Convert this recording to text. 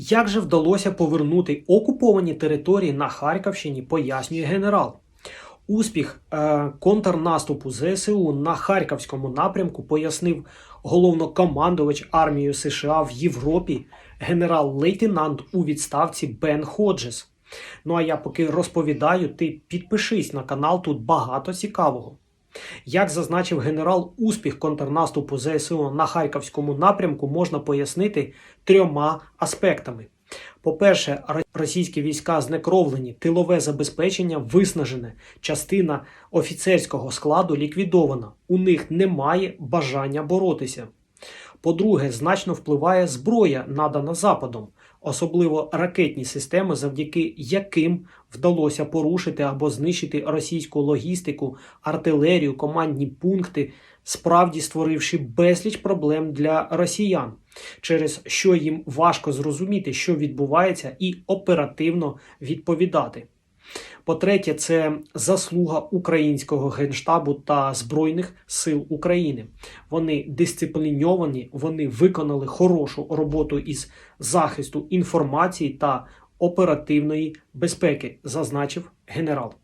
Як же вдалося повернути окуповані території на Харківщині, пояснює генерал. Успіх е, контрнаступу ЗСУ на Харківському напрямку пояснив головнокомандувач армією США в Європі генерал-лейтенант у відставці Бен Ходжес. Ну а я поки розповідаю, ти підпишись на канал, тут багато цікавого. Як зазначив генерал, успіх контрнаступу ЗСУ на Харківському напрямку можна пояснити трьома аспектами. По-перше, російські війська знекровлені, тилове забезпечення виснажене, частина офіцерського складу ліквідована. У них немає бажання боротися. По-друге, значно впливає зброя, надана Западом, особливо ракетні системи, завдяки яким вдалося порушити або знищити російську логістику, артилерію, командні пункти, справді створивши безліч проблем для росіян, через що їм важко зрозуміти, що відбувається, і оперативно відповідати. По-третє, це заслуга українського генштабу та Збройних сил України. Вони дисципліновані, вони виконали хорошу роботу із захисту інформації та оперативної безпеки, зазначив генерал.